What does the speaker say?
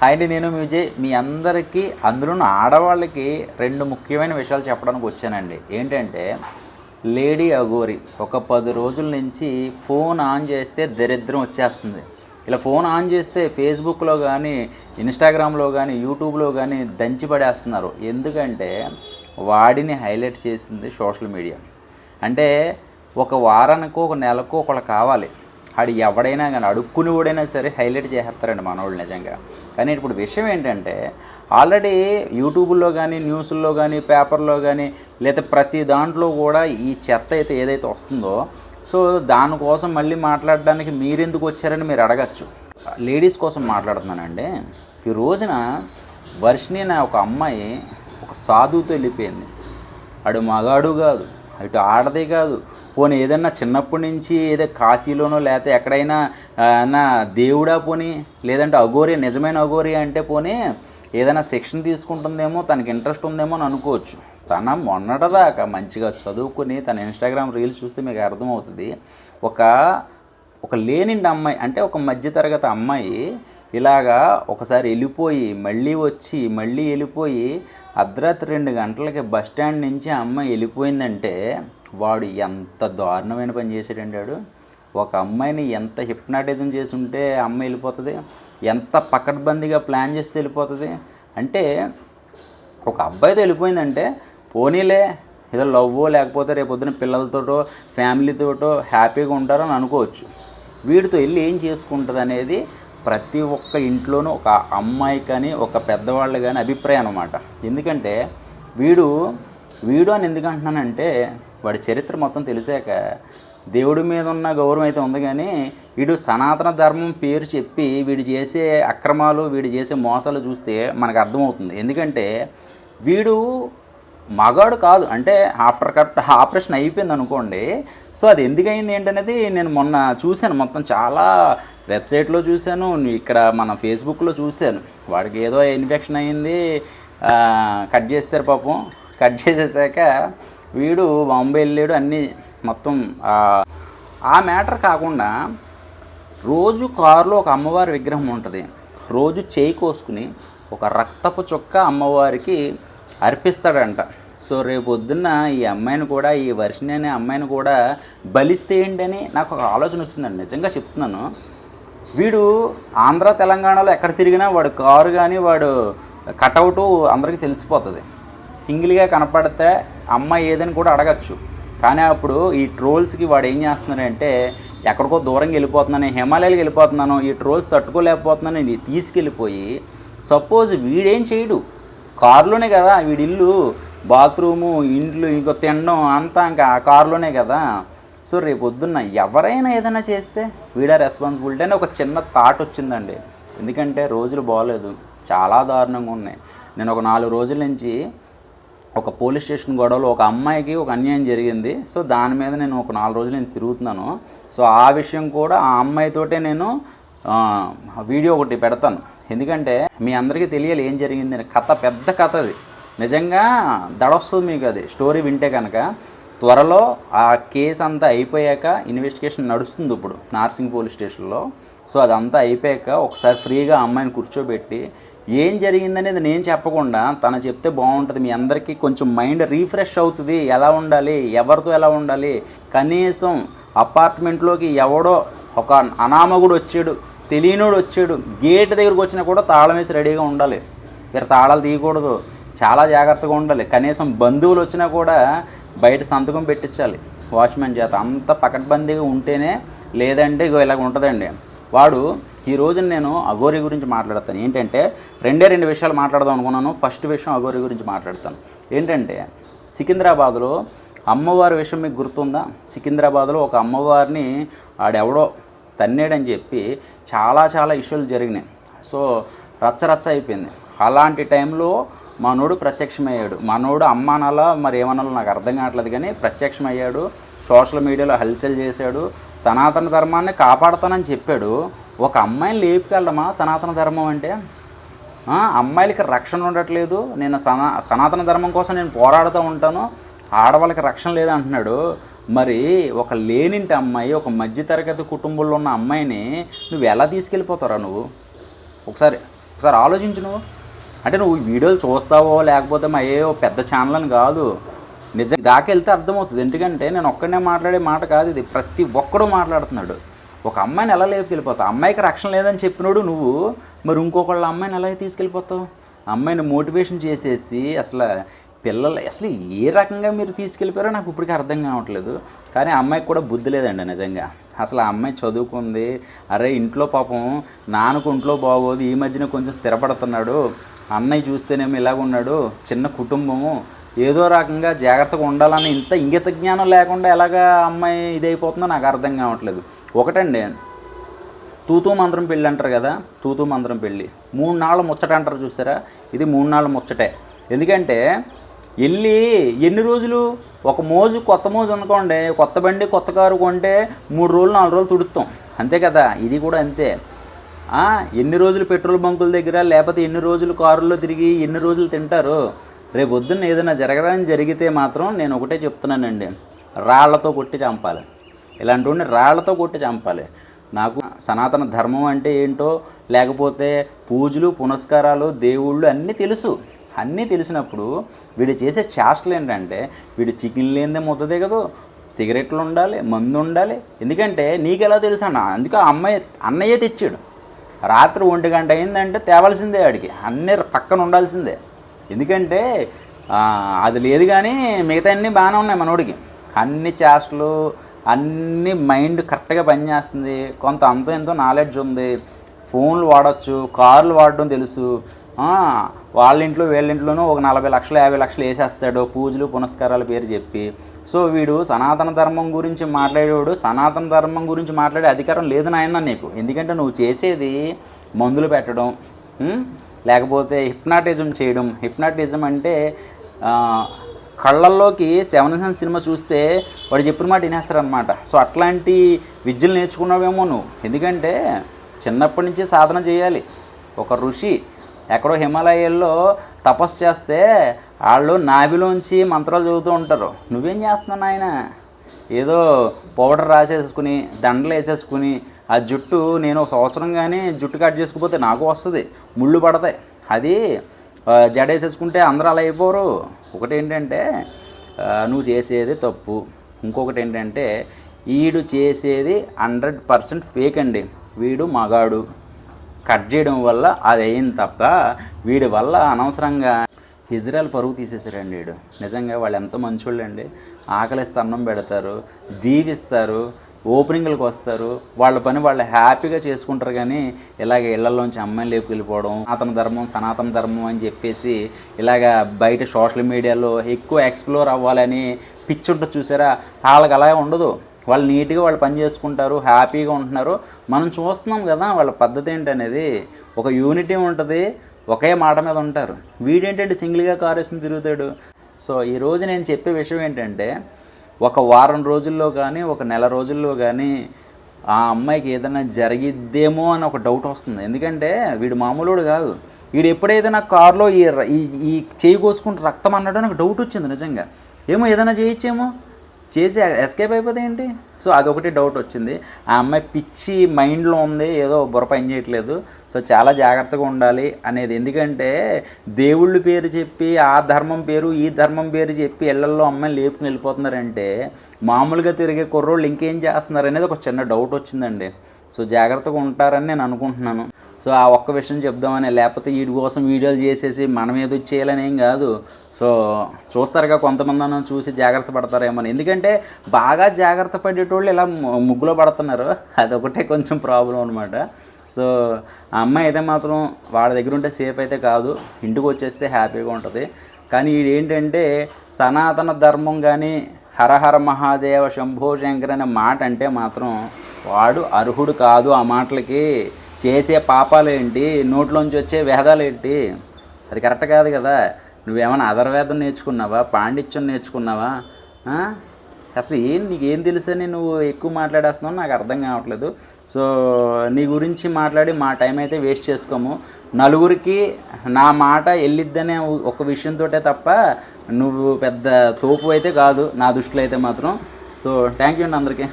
Hi అండి నేను విజయ్. మీ అందరికీ అందులో ఆడవాళ్ళకి రెండు ముఖ్యమైన విషయాలు చెప్పడానికి వచ్చానండి. ఏంటంటే లేడీ అగోరి ఒక పది రోజుల నుంచి ఫోన్ ఆన్ చేస్తే దరిద్రం వచ్చేస్తుంది. ఇలా ఫోన్ ఆన్ చేస్తే ఫేస్బుక్లో కానీ ఇన్స్టాగ్రామ్లో కానీ యూట్యూబ్లో కానీ దంచి పడేస్తున్నారు. ఎందుకంటే వాడిని హైలైట్ చేసింది సోషల్ మీడియా. అంటే ఒక వారానికో ఒక నెలకో ఒకళ్ళు కావాలి. ఆడు ఎవడైనా కానీ అడుక్కుని వాడైనా సరే హైలైట్ చేసేస్తారండి మనవాళ్ళు నిజంగా. కానీ ఇప్పుడు విషయం ఏంటంటే ఆల్రెడీ యూట్యూబ్లో కానీ న్యూస్లో కానీ పేపర్లో కానీ లేదా ప్రతి దాంట్లో కూడా ఈ చెత్త అయితే ఏదైతే వస్తుందో సో దానికోసం మళ్ళీ మాట్లాడడానికి మీరెందుకు వచ్చారని మీరు అడగచ్చు. లేడీస్ కోసం మాట్లాడుతున్నానండి. ఈ రోజున వర్షిని అనే ఒక అమ్మాయి ఒక సాధువుతో వెళ్ళిపోయింది. అటు మగాడు కాదు అటు ఆడదే కాదు పోనీ ఏదన్నా చిన్నప్పటి నుంచి ఏదో కాశీలోనో లేకపోతే ఎక్కడైనా నా దేవుడా పోనీ? లేదంటే అఘోరి నిజమైన అఘోరి అంటే పోనీ ఏదైనా శిక్షణ తీసుకుంటుందేమో తనకి ఇంట్రెస్ట్ ఉందేమో అని అనుకోవచ్చు. తన మొన్నటిదాకా మంచిగా చదువుకుని తన ఇన్స్టాగ్రామ్ రీల్స్ చూస్తే మీకు అర్థమవుతుంది. ఒక ఒక లేనిండి అమ్మాయి అంటే ఒక మధ్యతరగతి అమ్మాయి ఇలాగా ఒకసారి వెళ్ళిపోయి మళ్ళీ వచ్చి మళ్ళీ వెళ్ళిపోయి అర్ధరాత్రి రెండు గంటలకి బస్ స్టాండ్ నుంచి అమ్మ అమ్మాయి వెళ్ళిపోయిందంటే వాడు ఎంత దారుణమైన పని చేసాడండి వాడు. ఒక అమ్మాయిని ఎంత హిప్నాటిజం చేసి ఉంటే అమ్మ అమ్మాయి వెళ్ళిపోతుంది ఎంత పకడ్బందీగా ప్లాన్ చేస్తే వెళ్ళిపోతుంది. అంటే ఒక అబ్బాయితో వెళ్ళిపోయిందంటే పోనీలే ఏదో లవ్వో లేకపోతే రేపొద్దున పిల్లలతోటో ఫ్యామిలీతోటో హ్యాపీగా ఉంటారని అనుకోవచ్చు. వీడితో వెళ్ళి ఏం చేసుకుంటుంది అనేది ప్రతి ఒక్క ఇంట్లోనూ ఒక అమ్మాయి కానీ ఒక పెద్దవాళ్ళు కానీ అభిప్రాయం అనమాట ఎందుకంటే వీడు వీడు అని ఎందుకు అంటున్నానంటే వాడి చరిత్ర మొత్తం తెలిసాక దేవుడి మీద ఉన్న గౌరవం అయితే ఉంది కానీ వీడు సనాతన ధర్మం పేరు చెప్పి వీడు చేసే అక్రమాలు వీడు చేసే మోసాలు చూస్తే మనకు అర్థమవుతుంది. ఎందుకంటే వీడు మగాడు కాదు. అంటే ఆఫ్టర్ కట్ ఆపరేషన్ అయిపోయింది అనుకోండి. సో అది ఎందుకయింది ఏంటనేది నేను మొన్న చూశాను. మొత్తం చాలా వెబ్సైట్లో చూశాను ఇక్కడ మన ఫేస్బుక్లో చూశాను. వాడికి ఏదో ఇన్ఫెక్షన్ అయింది కట్ చేస్తారు పాపం. కట్ చేసేసాక వీడు బాంబే వెళ్ళాడు అన్నీ మొత్తం ఆ, మ్యాటర్ కాకుండా రోజు కారులో ఒక అమ్మవారి విగ్రహం ఉంటుంది. రోజు చేయి కోసుకుని ఒక రక్తపు చుక్క అమ్మవారికి అర్పిస్తాడంట. సో రేపు పొద్దున్న ఈ అమ్మాయిని కూడా ఈ వర్షిణి అనే అమ్మాయిని కూడా బలిస్తే ఏంటని నాకు ఒక ఆలోచన వచ్చిందండి. నిజంగా చెప్తున్నాను. వీడు ఆంధ్ర తెలంగాణలో ఎక్కడ తిరిగినా వాడు కారు కానీ వాడు కటౌటు అందరికీ తెలిసిపోతుంది. సింగిల్గా కనపడితే అమ్మాయి ఏదని కూడా అడగచ్చు. కానీ అప్పుడు ఈ ట్రోల్స్కి వాడు ఏం చేస్తున్నాడంటే ఎక్కడికో దూరంగా వెళ్ళిపోతున్నాను హిమాలయాలకు వెళ్ళిపోతున్నాను ఈ ట్రోల్స్ తట్టుకోలేకపోతున్నాను ఇది తీసుకెళ్ళిపోయి సపోజ్ వీడేం చేయడు? కారులోనే కదా వీడిల్లు బాత్రూము ఇండ్లు ఇంకో తినడం అంతా ఇంకా ఆ కారులోనే కదా. సో రేపు పొద్దున్న ఎవరైనా ఏదైనా చేస్తే వీడా రెస్పాన్సిబిలిటీ అని ఒక చిన్న థాట్ వచ్చిందండి. ఎందుకంటే రోజులు బాగోలేదు చాలా దారుణంగా ఉన్నాయి. నేను ఒక నాలుగు రోజుల నుంచి ఒక పోలీస్ స్టేషన్ గొడవలో ఒక అమ్మాయికి ఒక అన్యాయం జరిగింది. సో దాని మీద నేను ఒక నాలుగు రోజులు నేను తిరుగుతున్నాను. సో ఆ విషయం కూడా ఆ అమ్మాయితోటే నేను వీడియో ఒకటి పెడతాను. ఎందుకంటే మీ అందరికీ తెలియాలి ఏం జరిగింది కథ పెద్ద కథ అది. నిజంగా దడొస్తుంది మీకు అది. స్టోరీ వింటే కనుక త్వరలో ఆ కేసు అంతా అయిపోయాక ఇన్వెస్టిగేషన్ నడుస్తుంది ఇప్పుడు నార్సింగ్ పోలీస్ స్టేషన్లో. సో అదంతా అయిపోయాక ఒకసారి ఫ్రీగా అమ్మాయిని కూర్చోబెట్టి ఏం జరిగిందనేది నేను చెప్పకుండా తను చెప్తే బాగుంటుంది మీ అందరికీ కొంచెం మైండ్ రీఫ్రెష్ అవుతుంది ఎలా ఉండాలి ఎవరితో ఎలా ఉండాలి కనీసం అపార్ట్మెంట్లోకి ఎవడో ఒక అనామకుడు వచ్చాడు తెలియనోడు వచ్చాడు గేట్ దగ్గరకు వచ్చినా కూడా తాళం వేసి రెడీగా ఉండాలి. మీరు తాళాలు తీయకూడదు. చాలా జాగ్రత్తగా ఉండాలి. కనీసం బంధువులు వచ్చినా కూడా బయట సంతకం పెట్టించాలి. వాచ్మెన్ చేత అంత పకడ్బందీగా ఉంటేనే లేదంటే ఇగో ఇలాగ ఉంటుందండి. వాడు ఈ రోజున నేను అఘోరి గురించి మాట్లాడతాను. ఏంటంటే రెండే రెండు విషయాలు మాట్లాడదాం అనుకున్నాను. ఫస్ట్ విషయం అఘోరి గురించి మాట్లాడతాను. ఏంటంటే సికింద్రాబాద్లో అమ్మవారి విషయం మీకు గుర్తుందా? సికింద్రాబాద్లో ఒక అమ్మవారిని ఆడెవడో తన్నేడని చెప్పి చాలా చాలా ఇష్యూలు జరిగినాయి. సో రచ్చ రచ్చ అయిపోయింది. అలాంటి టైంలో మనోడు ప్రత్యక్షమయ్యాడు. మనోడు అమ్మానాలా మరి ఏమనాలో నాకు అర్థం కావట్లేదు కానీ ప్రత్యక్షమయ్యాడు. సోషల్ మీడియాలో హల్చల్ చేశాడు. సనాతన ధర్మాన్ని కాపాడుతానని చెప్పాడు. ఒక అమ్మాయిని లేపుకెళ్ళమా సనాతన ధర్మం అంటే? అమ్మాయిలకి రక్షణ ఉండట్లేదు. నేను సనా సనాతన ధర్మం కోసం నేను పోరాడుతూ ఉంటాను. ఆడవాళ్ళకి రక్షణ లేదంటున్నాడు మరి ఒక లేనింటి అమ్మాయి ఒక మధ్యతరగతి కుటుంబంలో ఉన్న అమ్మాయిని నువ్వు ఎలా తీసుకెళ్ళిపోతారా నువ్వు? ఒకసారి ఒకసారి ఆలోచించు నువ్వు. అంటే నువ్వు వీడియోలు చూస్తావో లేకపోతే మా ఏ పెద్ద ఛానల్ అని కాదు. నిజం దాకెళ్తే అర్థమవుతుంది. ఎందుకంటే నేను ఒక్కడనే మాట్లాడే మాట కాదు ఇది. ప్రతి ఒక్కడు మాట్లాడుతున్నాడు. ఒక అమ్మాయిని ఎలా లేపుకెళ్ళిపోతావు అమ్మాయికి రక్షణ లేదని చెప్పినోడు నువ్వు. మరి ఇంకొకళ్ళ అమ్మాయిని ఎలా తీసుకెళ్ళిపోతావు? అమ్మాయిని మోటివేషన్ చేసేసి అసలు పిల్లలు అసలు ఏ రకంగా మీరు తీసుకెళ్ళిపోయారో నాకు ఇప్పటికీ అర్థం కావట్లేదు. కానీ అమ్మాయికి కూడా బుద్ధి లేదండి నిజంగా. అసలు ఆ అమ్మాయి చదువుకుంది. అరే ఇంట్లో పాపం నాన్నకు ఇంట్లో బాగోదు. ఈ మధ్యన కొంచెం స్థిరపడుతున్నాడు. అన్నయ్య చూస్తేనేమో ఇలాగున్నాడు చిన్న కుటుంబము. ఏదో రకంగా జాగ్రత్తగా ఉండాలని ఇంత ఇంగిత జ్ఞానం లేకుండా ఎలాగా అమ్మాయి ఇదైపోతుందో నాకు అర్థం కావట్లేదు. ఒకటండి తూతూ మంత్రం పెళ్ళి అంటారు కదా తూతూ మంత్రం పెళ్ళి. మూడు నాళ్ళ ముచ్చట అంటారు చూసారా? ఇది మూడు నాళ్ళ ముచ్చటే. ఎందుకంటే వెళ్ళి ఎన్ని రోజులు? ఒక మోజు కొత్త మోజు అనుకోండి కొత్త బండి కొత్త కారు కొంటే మూడు రోజులు నాలుగు రోజులు తుడుతాం. అంతే కదా? ఇది కూడా అంతే. ఎన్ని రోజులు పెట్రోల్ బంకుల దగ్గర లేకపోతే ఎన్ని రోజులు కారుల్లో తిరిగి ఎన్ని రోజులు తింటారు? రేపు పొద్దున్న ఏదైనా జరగడానికి జరిగితే మాత్రం నేను ఒకటే చెప్తున్నానండి. రాళ్ళతో కొట్టి చంపాలి. ఇలాంటి రాళ్ళతో కొట్టి చంపాలి. నాకు సనాతన ధర్మం అంటే ఏంటో లేకపోతే పూజలు పునస్కారాలు దేవుళ్ళు అన్నీ తెలుసు. అన్నీ తెలిసినప్పుడు వీడు చేసే చేష్టలు ఏంటంటే వీడు చికెన్ లేనిదే ముద్ద కదా. సిగరెట్లు ఉండాలి మందు ఉండాలి. ఎందుకంటే నీకు ఎలా తెలుసు అన్న? అందుకే ఆ అమ్మాయి అన్నయ్యే తెచ్చాడు. రాత్రి ఒంటి గంట అయిందంటే తేవాల్సిందే ఆడికి. అన్నీ పక్కన ఉండాల్సిందే. ఎందుకంటే అది లేదు కానీ మిగతా అన్నీ బాగానే ఉన్నాయి మనోడికి. అన్ని చేష్టలు అన్ని మైండ్ కరెక్ట్గా పనిచేస్తుంది కొంత అంతో ఎంతో నాలెడ్జ్ ఉంది. ఫోన్లు వాడచ్చు కార్లు వాడడం తెలుసు. వాళ్ళ ఇంట్లో వీళ్ళ ఇంట్లోనూ ఒక నలభై లక్షలు యాభై లక్షలు వేసేస్తాడు. పూజలు పునస్కారాల పేరు చెప్పి. సో వీడు సనాతన ధర్మం గురించి మాట్లాడేవాడు సనాతన ధర్మం గురించి మాట్లాడే అధికారం లేదు నాయన నీకు. ఎందుకంటే నువ్వు చేసేది మందులు పెట్టడం లేకపోతే హిప్నాటిజం చేయడం. హిప్నాటిజం అంటే కళ్ళల్లోకి సెవెన్ సెన్స్ సినిమా చూస్తే వాడు చెప్పిన మాట వినేస్తారనమాట సో అట్లాంటి విద్యలు నేర్చుకున్నావేమో నువ్వు. ఎందుకంటే చిన్నప్పటి నుంచి సాధన చేయాలి. ఒక ఋషి ఎక్కడో హిమాలయాల్లో తపస్సు చేస్తే వాళ్ళు నాభిలోంచి మంత్రాలు చదువుతూ ఉంటారు. నువ్వేం చేస్తున్నావు ఆయన ఏదో పౌడర్ రాసేసుకుని దండలు వేసేసుకుని ఆ జుట్టు నేను ఒక సంవత్సరం కానీ జుట్టు కట్ చేసుకుపోతే నాకు వస్తుంది. ముళ్ళు పడతాయి. అది జడేసేసుకుంటే జడ వేసేసుకుంటే అందరూ అలా అయిపోరు. ఒకటి ఏంటంటే నువ్వు చేసేది తప్పు. ఇంకొకటి ఏంటంటే వీడు చేసేది హండ్రెడ్ పర్సెంట్ ఫేక్ అండి. వీడు మగాడు. కట్ చేయడం వల్ల అది అయింది తప్ప వీడి వల్ల అనవసరంగా ఇజ్రాయల్ పరుగు తీసేసారండి వీడు. నిజంగా వాళ్ళు ఎంత మంచోళ్ళండి. ఆకలి స్తంభం పెడతారు దీవిస్తారు ఓపెనింగ్లకు వస్తారు. వాళ్ళ పని వాళ్ళు హ్యాపీగా చేసుకుంటారు కానీ ఇలాగ ఇళ్ళలోంచి అమ్మాయిలు లేపుకెళ్ళిపోవడం సనాతన ధర్మం సనాతన ధర్మం అని చెప్పేసి ఇలాగ బయట సోషల్ మీడియాలో ఎక్కువ ఎక్స్ప్లోర్ అవ్వాలని పిచ్చి చూసారా? వాళ్ళకి అలా ఉండదు. వాళ్ళు నీట్గా వాళ్ళు పని చేసుకుంటారు హ్యాపీగా ఉంటున్నారు. మనం చూస్తున్నాం కదా వాళ్ళ పద్ధతి ఏంటనేది. ఒక యూనిటీ ఉంటుంది ఒకే మాట మీద ఉంటారు. వీడేంటంటే సింగిల్గా కారు వేసుకుని తిరుగుతాడు? సో ఈరోజు నేను చెప్పే విషయం ఏంటంటే ఒక వారం రోజుల్లో కానీ ఒక నెల రోజుల్లో కానీ ఆ అమ్మాయికి ఏదైనా జరిగిద్దేమో అని ఒక డౌట్ వస్తుంది. ఎందుకంటే వీడు మామూలుడు కాదు. వీడు ఎప్పుడైతే నాకు కారులో ఈ ఈ ఈ చేయి కోసుకుంటూ రక్తం అన్నాడో నాకు డౌట్ వచ్చింది నిజంగా. ఏమో ఏదైనా చేయొచ్చేమో? చేసి ఎస్కేప్ అయిపోతే ఏంటి? సో అదొకటి డౌట్ వచ్చింది. ఆ అమ్మాయి పిచ్చి మైండ్లో ఉంది ఏదో బుర్ర పని చేయట్లేదు. సో చాలా జాగ్రత్తగా ఉండాలి అనేది. ఎందుకంటే దేవుళ్ళు పేరు చెప్పి ఆ ధర్మం పేరు ఈ ధర్మం పేరు చెప్పి ఇళ్ళల్లో అమ్మాయిని లేపుకుని వెళ్ళిపోతున్నారంటే మామూలుగా తిరిగే కుర్రోళ్ళు ఇంకేం చేస్తున్నారు అనేది ఒక చిన్న డౌట్ వచ్చిందండి. సో జాగ్రత్తగా ఉంటారని నేను అనుకుంటున్నాను. సో ఆ ఒక్క విషయం చెప్దామని లేకపోతే వీడి కోసం వీడియోలు చేసేసి మనం ఏదో చేయాలని ఏం కాదు. సో చూస్తారుగా కొంతమంది అన్న చూసి జాగ్రత్త పడతారేమో అని. ఎందుకంటే బాగా జాగ్రత్త పడేటోళ్ళు ఇలా ముగ్గులో పడుతున్నారు. అదొకటే కొంచెం ప్రాబ్లం అనమాట సో ఆ అమ్మాయి అయితే మాత్రం వాళ్ళ దగ్గర ఉంటే సేఫ్ అయితే కాదు. ఇంటికి వచ్చేస్తే హ్యాపీగా ఉంటుంది. కానీ ఏంటంటే సనాతన ధర్మం కానీ హరహర మహాదేవ శంభో శంకర్ అనే మాట అంటే మాత్రం వాడు అర్హుడు కాదు ఆ మాటలకి. చేసే పాపాలేంటి నోట్లోంచి వచ్చే వేదాలేంటి అది కరెక్ట్ కాదు కదా. నువ్వేమైనా అధర్వేదం నేర్చుకున్నావా? పాండిత్యం నేర్చుకున్నావా? అసలు ఏం నీకు ఏం తెలుసని నువ్వు ఎక్కువ మాట్లాడేస్తున్నావు? నాకు అర్థం కావట్లేదు. సో నీ గురించి మాట్లాడి మా టైం అయితే వేస్ట్ చేసుకోము. నలుగురికి నా మాట వెళ్ళిద్దనే ఒక విషయంతో తప్ప నువ్వు పెద్ద తోపు అయితే కాదు. నా దృష్టిలో అయితే మాత్రం. సో థ్యాంక్ యూ అండి అందరికీ.